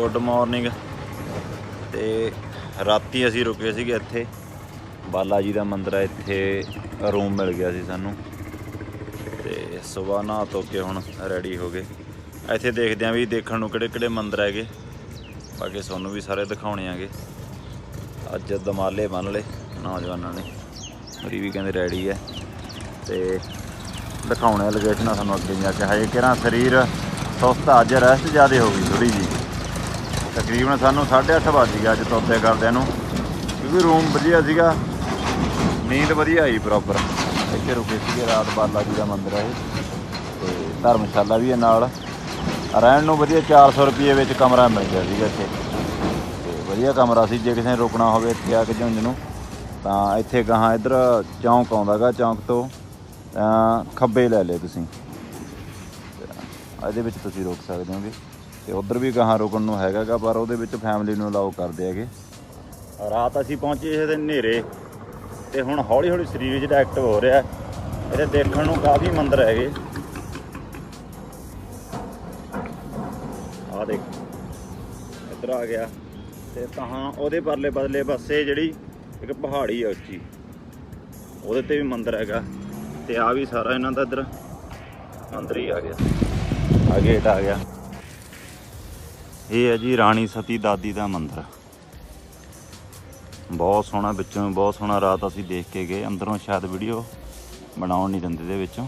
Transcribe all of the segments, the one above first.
Good morning. ਤੇ ਰਾਤੀ ਅਸੀਂ ਰੁਕੇ ਸੀਗੇ ਇੱਥੇ। ਬਾਲਾ ਜੀ ਦਾ ਮੰਦਿਰ ਹੈ ਇੱਥੇ ਰੂਮ ਮਿਲ ਗਿਆ ਸੀ ਸਾਨੂੰ। ਤੇ ਸਵੇਰ ਨਹਾ ਧੋ ਕੇ ਹੁਣ ਰੈਡੀ ਹੋ ਗਏ। ਇੱਥੇ ਦੇਖਦੇ ਆਂ ਵੀ ਦੇਖਣ ਨੂੰ ਕਿਹੜੇ ਕਿਹੜੇ ਮੰਦਿਰ ਹੈਗੇ। ਬਾਕੀ ਤੁਹਾਨੂੰ ਵੀ ਸਾਰੇ ਦਿਖਾਉਣੇ ਆਗੇ। ਅੱਜ ਦਮਾਲੇ ਬੰਨ ਲਏ ਨੌਜਵਾਨਾਂ ਨੇ। ਮੇਰੀ ਵੀ ਕਹਿੰਦੇ ਰੈਡੀ ਹੈ ਤੇ ਦਿਖਾਉਣੇ ਲੋਕੇਸ਼ਨਾਂ ਤੁਹਾਨੂੰ ਅੱਗੇ ਜਾ ਕੇ। ਹਜੇ ਕਿਹੜਾ ਸਰੀਰ ਸੁਸਤ ਅੱਜ ਰੈਸਟ ਜ਼ਿਆਦਾ ਹੋ ਗਈ ਥੋੜੀ ਜੀ ਤਕਰੀਬਨ ਸਾਨੂੰ 8:30 ਵੱਜ ਗਿਆ ਅੱਜ ਤੋਤੇ ਕਰਦਿਆਂ ਨੂੰ। ਕਿਉਂਕਿ ਰੂਮ ਵਧੀਆ ਸੀਗਾ। ਨੀਂਦ ਵਧੀਆ ਆਈ ਪ੍ਰੋਪਰ ਇੱਥੇ ਰੁਕੇ ਸੀਗੇ ਰਾਤ ਬਾਲਾ ਜੀ ਦਾ ਮੰਦਿਰ ਹੈ ਇਹ। ਤੇ ਧਰਮਸ਼ਾਲਾ ਵੀ ਹੈ ਨਾਲ। ਰਹਿਣ ਨੂੰ ਵਧੀਆ 400 ਰੁਪਏ ਵਿੱਚ ਕਮਰਾ ਮਿਲ ਗਿਆ ਸੀਗਾ ਇੱਥੇ। ਤੇ ਵਧੀਆ ਕਮਰਾ ਸੀ, ਜੇ ਕਿਸੇ ਨੇ ਰੁਕਣਾ ਹੋਵੇ ਇੱਥੇ ਆ ਕੇ ਝੁੰਝ ਨੂੰ। ਤਾਂ ਇੱਥੇ ਗਾਹਾਂ ਇੱਧਰ ਚੌਂਕ ਆਉਂਦਾਗਾ, ਚੌਂਕ ਤੋਂ, ਤਾਂ ਖੱਬੇ ਲੈ ਲਿਓ ਤੁਸੀਂ। ਇਹਦੇ ਵਿੱਚ ਤੁਸੀਂ ਰੁਕ ਸਕਦੇ ਹੋਗੇ। ਤੇ ਉਧਰ ਵੀ ਗਾਹਾਂ ਰੁਕਣ ਨੂੰ ਹੈਗਾਗਾ, ਪਰ ਉਹਦੇ ਵਿੱਚ ਫੈਮਿਲੀ ਨੂੰ ਅਲਾਉ ਕਰਦੇ ਹੈਗੇ। ਰਾਤ ਅਸੀਂ ਪਹੁੰਚੇ ਇਹਦੇ ਹਨੇਰੇ, ਤੇ ਹੁਣ ਹੌਲੀ ਹੌਲੀ ਸਰੀਰ ਜਿਹੜਾ ਐਕਟਿਵ ਹੋ ਰਿਹਾ। ਇਹਦੇ ਦੇਖਣ ਨੂੰ ਕਾਫੀ ਮੰਦਰ ਹੈਗੇ। ਆ ਦੇਖ, ਇੱਧਰ ਆ ਗਿਆ। ਤੇ ਤਾਂ ਉਹਦੇ ਪਰਲੇ ਬਦਲੇ ਪਾਸੇ ਜਿਹੜੀ ਇੱਕ ਪਹਾੜੀ ਆ ਉੱਚੀ, ਉਹਦੇ ਤੇ ਵੀ ਮੰਦਰ ਹੈਗਾ। ਤੇ ਆ ਵੀ ਸਾਰਾ ਇਹਨਾਂ ਦਾ ਇੱਧਰ ਮੰਦਰ ਹੀ ਆ ਗਿਆ। ਆ ਗੇਟ ਆ ਗਿਆ। ਇਹ ਹੈ ਜੀ ਰਾਣੀ ਸਤੀ ਦਾਦੀ ਦਾ ਮੰਦਰ। ਬਹੁਤ ਸੋਹਣਾ ਵਿੱਚੋਂ, ਬਹੁਤ ਸੋਹਣਾ ਰਾਤ ਅਸੀਂ ਦੇਖ ਕੇ ਗਏ। ਅੰਦਰੋਂ ਸ਼ਾਇਦ ਵੀਡੀਓ ਬਣਾਉਣ ਨਹੀਂ ਦਿੰਦੇ ਦੇ ਵਿੱਚੋਂ।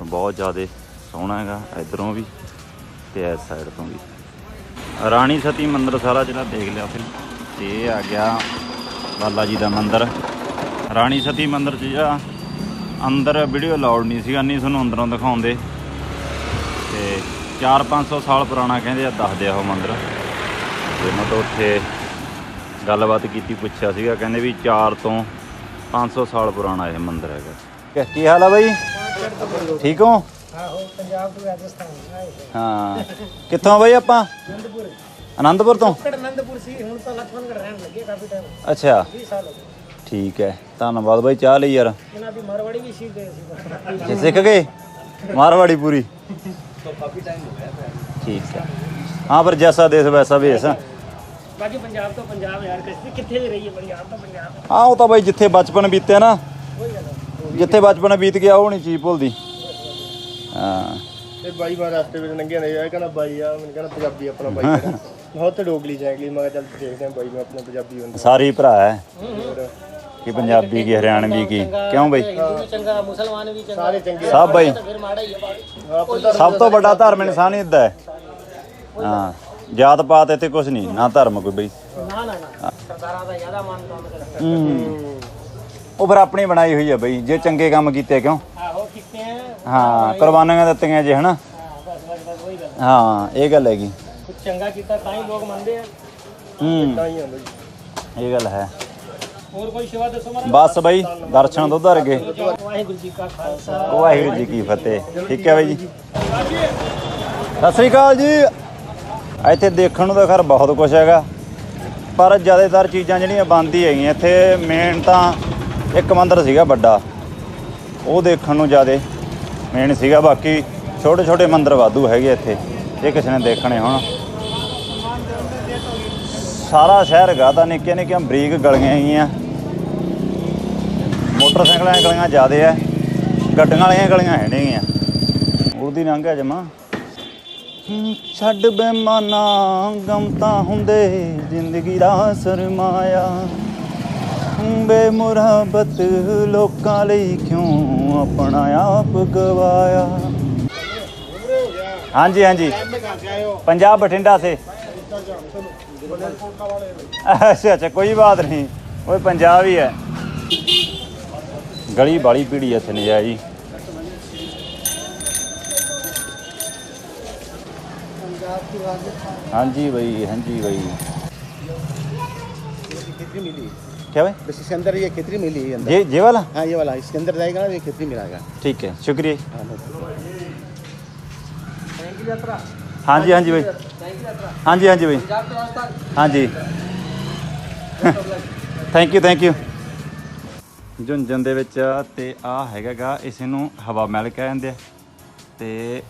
ਬਹੁਤ ਜ਼ਿਆਦਾ ਸੋਹਣਾ ਹੈਗਾ, ਇਧਰੋਂ ਵੀ ਤੇ ਇਸ ਸਾਈਡ ਤੋਂ ਵੀ। ਰਾਣੀ ਸਤੀ ਮੰਦਿਰ ਸਾਰਾ ਜਿਹੜਾ ਦੇਖ ਲਿਆ ਫਿਰ, ਤੇ ਇਹ ਆ ਗਿਆ ਬਾਲਾ ਜੀ ਦਾ ਮੰਦਿਰ। ਰਾਣੀ ਸਤੀ ਮੰਦਿਰ 'ਚ ਜਿਹੜਾ ਅੰਦਰ ਵੀਡੀਓ ਅਲਾਉਡ ਨਹੀਂ ਸੀਗਾ, ਨਹੀਂ ਤੁਹਾਨੂੰ ਅੰਦਰੋਂ ਦਿਖਾਉਂਦੇ। 4-500 ਸਾਲ ਪੁਰਾਣਾ ਕਹਿੰਦੇ ਆ ਦੱਸਦੇ ਆ ਉਹ ਮੰਦਿਰ। ਤੇ ਮੈਂ ਤਾਂ ਉੱਥੇ ਗੱਲਬਾਤ ਕੀਤੀ ਪੁੱਛਿਆ ਸੀਗਾ ਕਹਿੰਦੇ ਵੀ 4 ਤੋਂ 500 ਸਾਲ ਪੁਰਾਣਾ ਇਹ ਮੰਦਿਰ ਹੈਗਾ। ਕੀ ਹਾਲ ਆ ਬਾਈ? ਠੀਕ ਹੋ? ਆਹੋ ਪੰਜਾਬ ਤੋਂ ਰਾਜਸਥਾਨ ਆਏ। ਹਾਂ। ਕਿੱਥੋਂ ਬਾਈ ਆਪਾਂ? ਅਨੰਦਪੁਰ। ਆਨੰਦਪੁਰ ਤੋਂ? ਅਨੰਦਪੁਰ ਸੀ ਹੁਣ ਤਾਂ ਲਖਨਗੜ ਰਹਿਣ ਲੱਗੇ ਕਾਫੀ ਟਾਈਮ ਅੱਛਾ। 20 ਸਾਲ ਹੋ ਗਏ। ਠੀਕ ਹੈ। ਧੰਨਵਾਦ ਬਾਈ ਚਾਹ ਲਈ ਯਾਰ। ਇਹਨਾਂ ਦੀ ਮਰਵਾੜੀ ਵੀ ਸੀ ਗਏ ਸੀ। ਜੇ ਸਿੱਖ ਗਏ? ਮਾਰਵਾੜੀ ਪੂਰੀ? ਠੀਕ ਹੈ। ਹਾਂ ਪਰ ਜੈਸਾ ਦੇਸ ਵੈਸਾ ਵੇਸ ਬਾਕੀ ਪੰਜਾਬ ਤੋਂ ਪੰਜਾਬ ਯਾਰ ਕਿਸ ਕਿੱਥੇ ਵੀ ਰਹੀਏ ਪੰਜਾਬ ਤੋਂ ਪੰਜਾਬ ਹਾਂ ਉਹ ਤਾਂ ਬਾਈ ਜਿੱਥੇ ਬਚਪਨ ਬੀਤਿਆ ਨਾ ਜਿੱਥੇ ਬਚਪਨ ਬੀਤ ਗਿਆ ਉਹ ਨਹੀਂ ਚੀਜ਼ ਭੁੱਲਦੀ। ਹਾਂ। ਤੇ ਬਾਈ ਬਾਰ ਰਸਤੇ ਵਿੱਚ ਲੰਘਿਆ ਨਹੀਂ ਇਹ ਕਹਿੰਦਾ ਬਾਈ ਆ ਮੈਨੂੰ ਕਹਿੰਦਾ ਪੰਜਾਬੀ ਆਪਣਾ ਬਾਈ ਹੈਗਾ। ਮੈਂ ਉੱਥੇ ਡੋਗਲੀ ਜਾਏਗੀ ਮੈਂ ਕਿਹਾ ਚੱਲ ਦੇਖਦੇ ਆ ਬਾਈ ਨੂੰ ਆਪਣਾ ਪੰਜਾਬੀ ਹੁੰਦਾ ਸਾਰੇ ਹੀ ਭਰਾ ਹੈ। ਹੋਰ? ਕਿ ਪੰਜਾਬੀ ਕੀ ਹਰਿਆਣਵੀ ਕੀ? ਕਿਉਂ ਬਈ? ਹਿੰਦੂ ਵੀ ਚੰਗਾ ਮੁਸਲਮਾਨ ਵੀ ਚੰਗਾ ਸਾਰੇ ਚੰਗੇ ਸਭ ਬਈ। ਤਾਂ ਫਿਰ ਮਾੜਾ ਹੀ ਹੈ ਬਾਕੀ ਆਪਣਾ ਸਭ ਤੋਂ ਵੱਡਾ ਧਰਮ ਇਨਸਾਨੀਅਤ ਦਾ ਹੈ। ਹਾਂ ਜਾਤ ਪਾਤ ਇੱਥੇ ਕੁਝ ਨਹੀਂ ਨਾ ਧਰਮ ਕੋਈ ਬਈ। ਨਾ ਨਾ ਨਾ। ਸਰਦਾਰਾਂ ਦਾ ਜ਼ਿਆਦਾ ਮਾਨ ਕੰਮ ਕਰਦਾ ਹੂੰ। ਉਹ ਫਿਰ ਆਪਣੀ ਬਣਾਈ ਹੋਈ ਹੈ ਬਈ ਜੇ ਚੰਗੇ ਕੰਮ ਕੀਤੇ ਕਿਉਂ? ਆਹੋ ਕਿਤੇ ਹੈ ਕੁਰਬਾਨੀਆਂ ਦਿੱਤੀਆਂ ਜੇ ਹਨਾ? ਹਾਂ ਇਹ ਗੱਲ ਹੈਗੀ। ਕੁਝ ਚੰਗਾ ਕੀਤਾ ਤਾਂ ਹੀ ਲੋਕ ਮੰਨਦੇ ਆ। ਹੂੰ। ਤਾਂ ਹੀ ਆ ਬਾਈ। ਇਹ ਗੱਲ ਹੈ। ਹੋਰ ਕੋਈ ਸੇਵਾ ਦੱਸੋ ਮਾਰਾ ਬਸ ਬਈ ਦਰਸ਼ਨ ਦੁੱਧ ਵਰਗੇ ਵਾਹਿਗੁਰੂ ਜੀ ਕਾ ਖਾਲਸਾ। ਵਾਹਿਗੁਰੂ ਜੀ ਕੀ ਫਤਿਹ। ਠੀਕ ਹੈ ਬਾਈ ਜੀ। ਸਤਿ ਸ੍ਰੀ ਅਕਾਲ ਜੀ। ਇੱਥੇ ਦੇਖਣ ਨੂੰ ਤਾਂ ਖੈਰ ਬਹੁਤ ਕੁਝ ਹੈਗਾ। ਪਰ ਜ਼ਿਆਦਾਤਰ ਚੀਜ਼ਾਂ ਜਿਹੜੀਆਂ ਬੰਦ ਹੀ ਹੈਗੀਆਂ। ਇੱਥੇ ਮੇਨ ਤਾਂ ਇੱਕ ਮੰਦਿਰ ਸੀਗਾ ਵੱਡਾ। ਉਹ ਦੇਖਣ ਨੂੰ ਜ਼ਿਆਦੇ ਮੇਨ ਸੀਗਾ। ਬਾਕੀ ਛੋਟੇ ਛੋਟੇ ਮੰਦਿਰ ਵਾਧੂ ਹੈਗੇ ਇੱਥੇ। ਜੇ ਕਿਸੇ ਨੇ ਦੇਖਣੇ ਹੋਣ। ਸਾਰਾ ਸ਼ਹਿਰ ਤਾਂ ਨਿੱਕੀਆਂ ਨਿੱਕੀਆਂ ਬਰੀਕ ਗਲੀਆਂ ਹੈਗੀਆਂ। ਮੋਟਰਸਾਈਕਲਾਂ ਦੀਆਂ ਗਲੀਆਂ ਜ਼ਿਆਦੇ ਐ ਗੱਡੀਆਂ ਵਾਲੀਆਂ ਗਲੀਆਂ ਹੈ ਨਹੀਂਆਂ ਉਹਦੀ ਲੰਘਿਆ ਜਮਾ ਛੱਡ ਬੇਮਾਨਾ ਗਮ ਤਾਂ ਹੁੰਦੇ ਜ਼ਿੰਦਗੀ ਦਾ ਸਰਮਾਇਆ ਬੇਮੁਰਹਬਤ ਲੋਕਾਂ ਲਈ ਕਿਉਂ ਆਪਣਾ ਆਪ ਗਵਾਇਆ ਹਾਂਜੀ ਹਾਂਜੀ पंजाब बठिंडा से अच्छा अच्छा कोई बात नहीं वो पंजाब ही है गली बाली पीड़ी है इतनी है जी हाँ जी भाई हाँ जी भाई खिचड़ी मिली क्या भाई बस इसके अंदर ये खिचड़ी मिली है अंदर ये ये वाला हाँ ये वाला इसके अंदर जाएगा ना ये खिचड़ी मिलेगा ठीक है शुक्रिया हाँ हाँ जी हाँ जी भाई हाँ जी हाँ जी भाई हाँ जी ਥੈਂਕ ਯੂ ਥੈਂਕ ਯੂ ਝੁੰਝਨ ਦੇ ਵਿੱਚ ਤੇ ਆ ਹੈਗਾਗਾ ਇਸ ਨੂੰ ਹਵਾ ਮਹਿਲ ਕਹਿੰਦੇ ਆ ਤੇ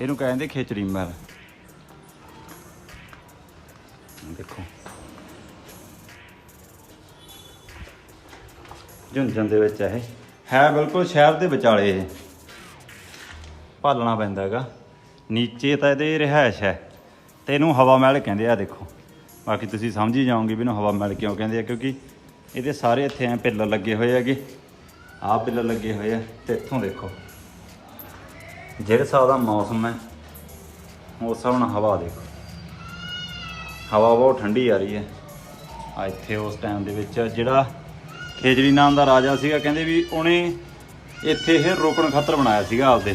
ਇਹਨੂੰ ਕਹਿੰਦੇ ਖੇਚੜੀ ਮਹਿਲ ਦੇਖੋ। ਝੁੰਝਣ ਦੇ ਵਿੱਚ ਇਹ। ਹੈ ਬਿਲਕੁਲ ਸ਼ਹਿਰ ਦੇ ਵਿਚਾਲੇ ਇਹ। ਭਾਲਣਾ ਪੈਂਦਾ ਹੈਗਾ। ਨੀਚੇ ਤਾਂ ਇਹਦੇ ਰਿਹਾਇਸ਼ ਹੈ। ਤੇ ਇਹਨੂੰ ਹਵਾ ਮਹਿਲ ਕਹਿੰਦੇ ਆ, ਦੇਖੋ। ਬਾਕੀ ਤੁਸੀਂ ਸਮਝ ਹੀ ਜਾਓਗੇ ਵੀ ਇਹਨੂੰ ਹਵਾ ਮਹਿਲ ਕਿਉਂ ਕਹਿੰਦੇ ਆ, ਕਿਉਂਕਿ ਇਹਦੇ ਸਾਰੇ ਇੱਥੇ ਐ ਪਿੱਲਰ ਲੱਗੇ ਹੋਏ ਹੈਗੇ। ਆਹ ਪਿੱਲਰ ਲੱਗੇ ਹੋਏ ਆ ਤੇ ਇੱਥੋਂ ਦੇਖੋ। ਜਿਹੜੇ ਹਿਸਾਬ ਦਾ ਮੌਸਮ ਹੈ, ਉਸ ਹਿਸਾਬ ਨਾਲ ਹਵਾ ਦੇਖੋ। ਹਵਾ ਬਹੁਤ ਠੰਡੀ ਆ ਰਹੀ ਹੈ। ਆ ਇੱਥੇ ਉਸ ਟਾਈਮ ਦੇ ਵਿੱਚ ਜਿਹੜਾ ਖੇਜਰੀ ਨਾਮ ਦਾ ਰਾਜਾ ਸੀਗਾ, ਕਹਿੰਦੇ ਵੀ ਉਹਨੇ ਇੱਥੇ ਇਹ ਰੋਕਣ ਖਾਤਰ ਬਣਾਇਆ ਸੀਗਾ ਆਪਦੇ।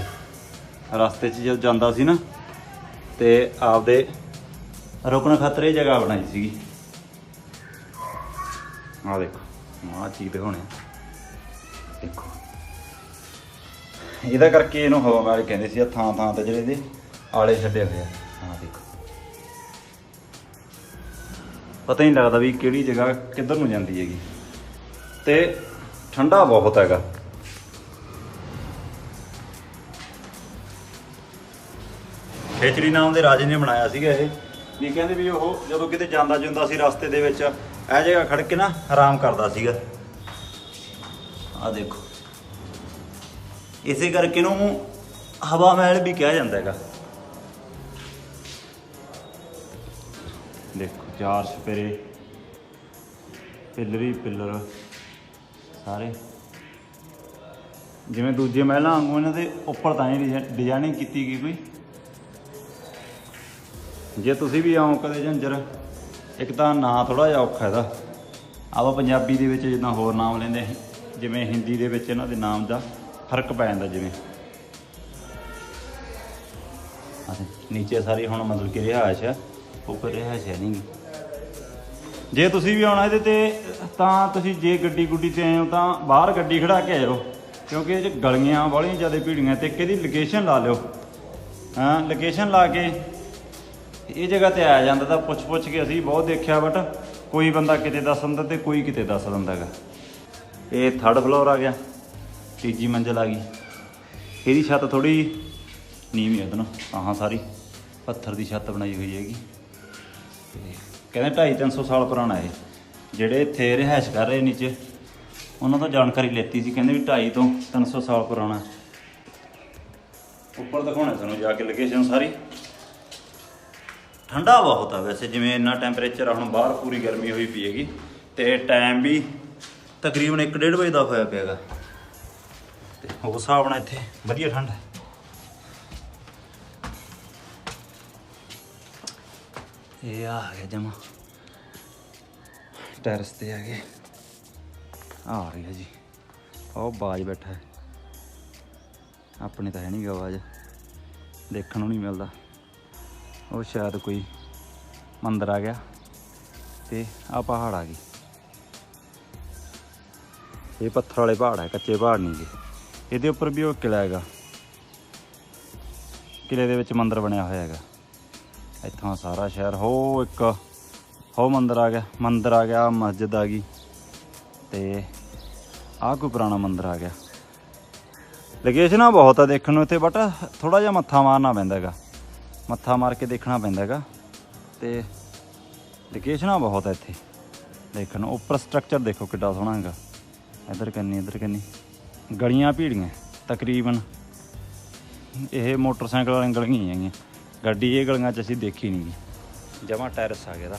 ਰਸਤੇ 'ਚ ਜਦ ਜਾਂਦਾ ਸੀ ਨਾ, ਤੇ ਆਪਦੇ ਰੋਕਣ ਖਾਤਰ ਇਹ ਜਗ੍ਹਾ ਬਣਾਈ ਸੀਗੀ। ਆਹ ਦੇਖੋ ਆਹ ਚੀਜ਼ ਦਿਖਾਉਣੇ ਦੇਖੋ। ਇਹਦਾ ਕਰਕੇ ਇਹਨੂੰ ਹਵਾ ਮਹਿਲ ਕਹਿੰਦੇ ਸੀ ਥਾਂ ਥਾਂ ਤੇ ਜਿਹੜੇ ਇਹਦੇ ਆਲੇ ਛੱਡੇ ਹੋਏ ਆ। ਆਹ ਦੇਖੋ। ਪਤਾ ਨਹੀਂ ਲੱਗਦਾ ਵੀ ਕਿਹੜੀ ਜਗ੍ਹਾ ਕਿੱਧਰ ਨੂੰ ਜਾਂਦੀ ਹੈਗੀ। ਤੇ ਠੰਡਾ ਬਹੁਤ ਹੈਗਾ। ਖੇਚਰੀ ਨਾਮ ਦੇ ਰਾਜੇ ਨੇ ਬਣਾਇਆ ਸੀਗਾ ਇਹ। ਵੀ ਕਹਿੰਦੇ ਵੀ ਉਹ ਜਦੋਂ ਕਿਤੇ ਜਾਂਦਾ ਜੁੰਦਾ ਸੀ ਰਸਤੇ ਦੇ ਵਿੱਚ ਇਹ ਜਗ੍ਹਾ ਖੜ ਕੇ ਨਾ ਆਰਾਮ ਕਰਦਾ ਸੀਗਾ। ਆ ਦੇਖੋ। ਇਸੇ ਕਰਕੇ ਨੂੰ ਹਵਾ ਮਹਿਲ ਵੀ ਕਿਹਾ ਜਾਂਦਾ ਹੈਗਾ। ਦੇਖੋ, ਚਾਰ ਸਪੇਰੇ ਪਿੱਲਰੀ, ਪਿੱਲਰ, ਸਾਰੇ। ਜਿਵੇਂ ਦੂਜੇ ਮਹਿਲਾਂ ਵਾਂਗੂ ਇਹਨਾਂ ਦੇ ਉੱਪਰ ਤਾਂ ਨਹੀਂ ਡਿਜ਼ਾਈਨਿੰਗ ਕੀਤੀ ਗਈ ਕੋਈ। ਜੇ ਤੁਸੀਂ ਵੀ ਆਓ ਕਦੇ ਝੰਜਰ ਇੱਕ ਤਾਂ ਨਾਂ ਥੋੜਾ ਜਿਹਾ ਔਖਾ ਇਹਦਾ। ਆਪਾਂ ਪੰਜਾਬੀ ਦੇ ਵਿੱਚ ਜਿੱਦਾਂ ਹੋਰ ਨਾਮ ਲੈਂਦੇ ਜਿਵੇਂ ਹਿੰਦੀ ਦੇ ਵਿੱਚ ਇਹਨਾਂ ਦੇ ਨਾਮ ਦਾ ਫ਼ਰਕ ਪੈ ਜਾਂਦਾ ਜਿਵੇਂ। ਆਹ ਨੀਚੇ ਸਾਰੀ ਹੁਣ ਮਤਲਬ ਕਿ ਰਿਹਾਇਸ਼ ਹੈ ਉੱਪਰ ਰਿਹਾਇਸ਼ ਹੈ ਨਹੀਂ ਜੇ ਤੁਸੀਂ ਵੀ ਆਉਣਾ ਇਹਦੇ ਤੇ, ਤਾਂ ਤੁਸੀਂ ਜੇ ਗੱਡੀ ਗੁੱਡੀ ਤੇ ਆਏ ਹੋ, ਤਾਂ ਬਾਹਰ ਗੱਡੀ ਖੜਾ ਕੇ ਆਇਓ, ਕਿਉਂਕਿ ਇਹ 'ਚ ਗਲੀਆਂ ਵਾਲੀਆਂ ਜ਼ਿਆਦਾ ਭੀੜੀਆਂ ਤੇ ਇੱਕ ਇਹਦੀ ਲੋਕੇਸ਼ਨ ਲਾ ਲਿਓ। ਹਾਂ ਲੋਕੇਸ਼ਨ ਲਾ ਕੇ ਇਹ ਜਗ੍ਹਾ ਤੇ ਆਇਆ ਜਾਂਦਾ ਤਾਂ ਪੁੱਛ ਪੁੱਛ ਕੇ ਅਸੀਂ ਬਹੁਤ ਦੇਖਿਆ ਬਟ ਕੋਈ ਬੰਦਾ ਕਿਤੇ ਦੱਸ ਦਿੰਦਾ ਤੇ ਕੋਈ ਕਿਤੇ ਦੱਸ ਦਿੰਦਾ ਹੈਗਾ ਇਹ ਥਰਡ ਫਲੋਰ ਆ ਗਿਆ, ਤੀਜੀ ਮੰਜ਼ਲ ਆ ਗਈ। ਇਹਦੀ ਛੱਤ ਥੋੜੀ ਨੀਵੀਂ ਹੈ ਆਹਾਂ, ਸਾਰੀ ਪੱਥਰ ਦੀ ਛੱਤ ਬਣਾਈ ਹੋਈ ਹੈਗੀ। ਤੇ ਕਹਿੰਦੇ 2.5 300 ਸਾਲ ਪੁਰਾਣਾ ਇਹ। ਜਿਹੜੇ ਇੱਥੇ ਰਿਹਾਇਸ਼ ਕਰ ਰਹੇ ਨੀਚੇ, ਉਹਨਾਂ ਤੋਂ ਜਾਣਕਾਰੀ ਲੈਤੀ ਸੀ, ਕਹਿੰਦੇ ਵੀ 2.5 ਤੋਂ 300 ਸਾਲ ਪੁਰਾਣਾ। ਉੱਪਰ ਦਿਖਾਉਣਾ ਤੁਹਾਨੂੰ ਜਾ ਕੇ ਲੋਕੇਸ਼ਨ ਸਾਰੀ। ਠੰਡਾ ਬਹੁਤ ਆ ਵੈਸੇ, ਜਿਵੇਂ ਇੰਨਾ ਟੈਂਪਰੇਚਰ ਆ, ਹੁਣ ਬਾਹਰ ਪੂਰੀ ਗਰਮੀ ਹੋਈ ਪਈ ਹੈਗੀ, ਤੇ ਟਾਈਮ ਵੀ ਤਕਰੀਬਨ 1:30 ਵਜੇ ਦਾ ਹੋਇਆ ਪਿਆਗਾ। ਤੇ ਉਸ ਹਿਸਾਬ ਨਾਲ ਇੱਥੇ ਵਧੀਆ ਠੰਡ ਹੈ। ਇਹ ਆ ਗਿਆ ਜਮਾ। ਟੈਰਸ ਤੇ ਆ ਗਏ। ਆ ਰਹੀ ਹੈ ਜੀ। ਉਹ ਬਾਜ ਬੈਠਾ ਹੈ। ਆਪਣੇ ਤਾਂ ਹੈ ਨਹੀਂ ਗਾ ਆਵਾਜ਼ ਦੇਖਣ ਨੂੰ ਨਹੀਂ ਮਿਲਦਾ। ਉਹ ਸ਼ਾਇਦ ਕੋਈ ਮੰਦਰ ਆ ਗਿਆ ਤੇ ਆ ਪਹਾੜ ਆ ਗਈ ਇਹ ਪੱਥਰ ਵਾਲੇ ਪਹਾੜ ਹੈ ਕੱਚੇ ਪਹਾੜ ਨਹੀਂ ਗੇ। ਇਹਦੇ ਉੱਪਰ ਵੀ ਉਹ ਕਿਲਾ ਹੈਗਾ। ਕਿਲੇ ਦੇ ਵਿੱਚ ਮੰਦਰ ਬਣਿਆ ਹੋਇਆ ਹੈਗਾ। ਇੱਥੋਂ ਸਾਰਾ ਸ਼ਹਿਰ, ਹੋ ਇੱਕ, ਹੋ ਮੰਦਰ ਆ ਗਿਆ। ਮੰਦਰ ਆ ਗਿਆ ਮਸਜਿਦ ਆ ਗਈ ਤੇ ਆਹ ਕੋਈ ਪੁਰਾਣਾ ਮੰਦਰ ਆ ਗਿਆ। ਲੋਕੇਸ਼ਨਾਂ ਬਹੁਤ ਆ ਦੇਖਣ ਨੂੰ ਇੱਥੇ ਬਟ ਥੋੜਾ ਜਿਹਾ ਮੱਥਾ ਮਾਰਨਾ ਪੈਂਦਾ ਹੈਗਾ। ਮੱਥਾ ਮਾਰ ਕੇ ਦੇਖਣਾ ਪੈਂਦਾ ਹੈਗਾ। ਤੇ ਲੋਕੇਸ਼ਨਾਂ ਬਹੁਤ ਆ ਇੱਥੇ। ਦੇਖਣ ਨੂੰ ਉੱਪਰ ਸਟਰਕਚਰ ਦੇਖੋ ਕਿੱਡਾ ਸੋਹਣਾ ਹੈਗਾ। ਇੱਧਰ ਕੰਨੀ ਇੱਧਰ ਕੰਨੀ। ਗਲੀਆਂ ਭੀੜੀਆਂ, ਤਕਰੀਬਨ ਇਹ ਮੋਟਰਸਾਈਕਲ ਵਾਲੀਆਂ ਗਲੀਆਂ ਹੀ ਹੈਗੀਆਂ। ਗੱਡੀ ਇਹ ਗਲੀਆਂ 'ਚ ਅਸੀਂ ਦੇਖੀ ਨਹੀਂ ਗੀ ਜਮਾ ਟੈਰਸ ਆ ਗਿਆ ਦਾ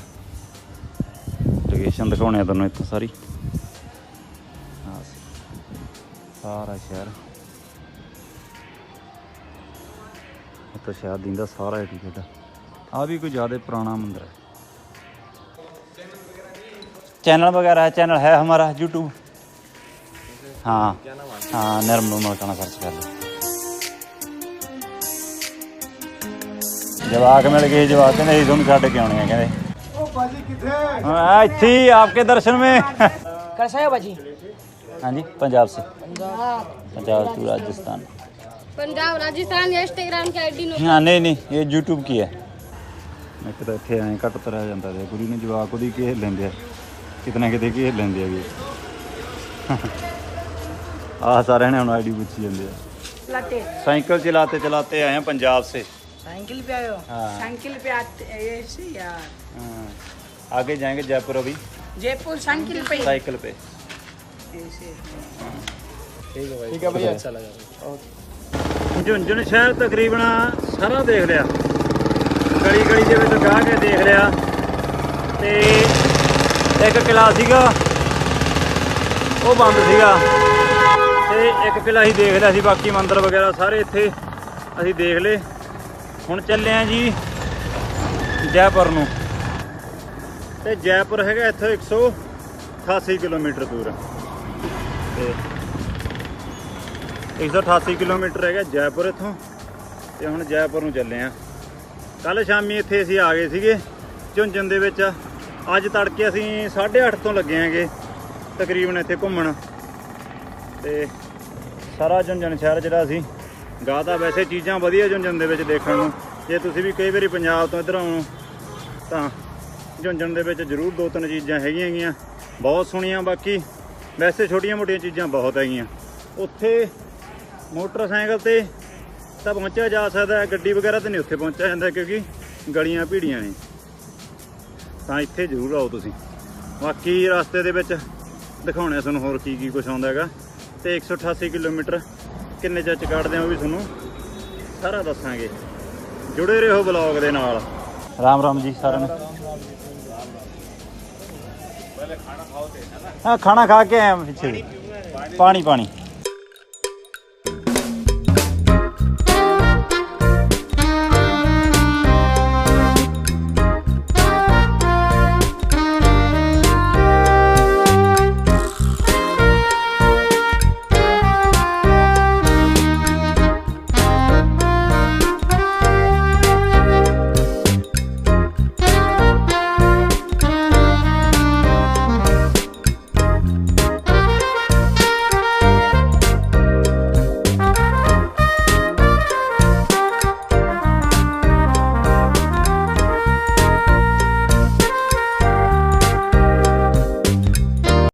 ਲੋਕੇਸ਼ਨ ਦਿਖਾਉਣੇ ਆ ਤੁਹਾਨੂੰ ਇੱਥੋਂ ਸਾਰੀ। ਸਾਰਾ ਸ਼ਹਿਰ। ਉੱਥੇ ਸ਼ਹਿਰ ਦਿੰਦਾ ਸਾਰਾ ਏਟੀ ਦਾ ਆ ਵੀ ਕੋਈ ਜ਼ਿਆਦਾ ਪੁਰਾਣਾ ਮੰਦਿਰ ਹੈ चैनल वगैरह है चैनल है हमारा यूट्यूब हाँ हाँ नर्म मकाना सर्च कर लो ਜਵਾਕ ਮਿਲ ਗਏ ਜਵਾਕ ਕਹਿੰਦੇ ਅਸੀਂ ਤੁਹਾਨੂੰ ਛੱਡ ਕੇ ਆਉਣੇ ਆ ਕਹਿੰਦੇ ਉਹ ਬਾਜੀ ਕਿੱਥੇ ਹਾਂ ਇੱਥੇ ਹੀ ਆਪਕੇ ਦਰਸ਼ਨ में कैसा है बाजी हाँ जी पंजाब से पंजाब पंजाब टू राजस्थान पंजाब राजस्थान या इंस्टाग्राम की आईडी नो ਹਾਂ ਨਹੀਂ ਨਹੀਂ ਇਹ YouTube ਕੀ ਹੈ ਇੱਕ ਤਾਂ ਇੱਥੇ ਐਂ ਘੱਟ ਤਰਿਆ ਜਾਂਦਾ ਤੇ ਕੁੜੀ ਨੂੰ ਜਵਾਕ ਉਹਦੀ ਘੇਰ ਲੈਂਦੇ ਆ ਕਿਤਨਾ ਕਿਤੇ ਘੇਰ ਲੈਂਦੇ ਆਗੇ ਆਹ ਸਾਰਿਆਂ ਨੇ ਹੁਣ ਆਈਡੀ ਪੁੱਛੀ ਜਾਂਦੇ ਆ लाते साइकिल चलाते चलाते आए हैं पंजाब से साइकिल पे आयो हाँ। साइकिल पे आते ऐसे यार हाँ, आगे जाएंगे जयपुर अभी जयपुर साइकिल पे साइकिल पे ਠੀਕ ਹੈ ਭਈਆ ਅੱਛਾ ਲੱਗਾ ਝੁੰਝੁਨ ਸ਼ਹਿਰ ਤਕਰੀਬਨ ਸਾਰਾ ਦੇਖ ਲਿਆ। ਗਲੀ ਗਲੀ ਦੇ ਵਿੱਚ ਗਾਹ ਕੇ ਦੇਖ ਲਿਆ। ਤੇ ਇੱਕ ਕਿਲਾ ਸੀਗਾ। ਉਹ ਬੰਦ ਸੀਗਾ। ਤੇ ਇੱਕ ਕਿਲਾ ਹੀ ਦੇਖ ਲਿਆ ਸੀ। ਬਾਕੀ ਮੰਦਿਰ ਵਗੈਰਾ ਸਾਰੇ ਇੱਥੇ ਅਸੀਂ ਦੇਖ ਲਏ। ਹੁਣ ਚੱਲੇ ਆ ਜੀ ਜੈਪੁਰ ਨੂੰ। ਤੇ ਜੈਪੁਰ ਹੈਗਾ ਇੱਥੋਂ 188 ਕਿਲੋਮੀਟਰ ਦੂਰ। ਤੇ 188 ਕਿਲੋਮੀਟਰ ਹੈਗਾ ਜੈਪੁਰ ਇੱਥੋਂ, ਤੇ ਹੁਣ ਜੈਪੁਰ ਨੂੰ ਚੱਲੇ ਆ। ਕੱਲ ਸ਼ਾਮੀ ਇੱਥੇ ਅਸੀਂ ਆ ਗਏ ਸੀਗੇ ਝੁੰਝਨ ਦੇ ਵਿੱਚ। ਅੱਜ ਤੜਕੇ ਅਸੀਂ 8:30 ਤੋਂ ਲੱਗੇ ਆਂਗੇ ਤਕਰੀਬਨ ਇੱਥੇ ਘੁੰਮਣ। ਤੇ ਸਾਰਾ ਝੁੰਝਨ ਸ਼ਹਿਰ ਜਿਹੜਾ ਅਸੀਂ ਗਾਤਾ ਵੈਸੇ ਚੀਜ਼ਾਂ ਵਧੀਆ ਝੁੰਝਨ ਦੇ ਵਿੱਚ ਦੇਖਣ ਨੂੰ। ਜੇ ਤੁਸੀਂ ਵੀ ਕਈ ਵਾਰੀ ਪੰਜਾਬ ਤੋਂ ਇੱਧਰ ਆਉਂ ਤਾਂ ਝੁੰਝਨ ਦੇ ਵਿੱਚ ਜ਼ਰੂਰ ਦੋ ਤਿੰਨ ਚੀਜ਼ਾਂ ਹੈਗੀਆਂ ਗੀਆਂ ਬਹੁਤ ਸੋਹਣੀਆਂ, ਬਾਕੀ ਵੈਸੇ ਛੋਟੀਆਂ ਮੋਟੀਆਂ ਚੀਜ਼ਾਂ ਬਹੁਤ ਹੈਗੀਆਂ। ਉੱਥੇ ਮੋਟਰਸਾਈਕਲ ਤੇ ਤਾਂ ਪਹੁੰਚਿਆ ਜਾ ਸਕਦਾ ਹੈ। ਗੱਡੀ ਵਗੈਰਾ ਤੇ ਨਹੀਂ ਉੱਥੇ ਪਹੁੰਚਿਆ ਜਾਂਦਾ ਕਿਉਂਕਿ ਗਲੀਆਂ ਭੀੜੀਆਂ ਨੇ। ਤਾਂ ਇੱਥੇ ਜ਼ਰੂਰ ਆਓ ਤੁਸੀਂ। ਬਾਕੀ ਰਸਤੇ ਦੇ ਵਿੱਚ ਦਿਖਾਉਣੇ ਆ ਤੁਹਾਨੂੰ ਹੋਰ ਕੀ ਕੀ ਕੁਝ ਆਉਂਦਾ ਹੈਗਾ। ਤੇ 188 ਕਿਲੋਮੀਟਰ ਕਿੰਨੇ ਚਿਰ ਚ ਕੱਢਦੇ ਆ ਉਹ ਵੀ ਤੁਹਾਨੂੰ ਸਾਰਾ ਦੱਸਾਂਗੇ। ਜੁੜੇ ਰਹੋ ਬਲੌਗ ਦੇ ਨਾਲ। ਰਾਮ ਰਾਮ ਜੀ ਸਾਰਿਆਂ ਨੂੰ। ਹਾਂ ਖਾਣਾ ਖਾ ਕੇ ਆਇਆ ਪਿੱਛੇ। ਪਾਣੀ ਪਾਣੀ।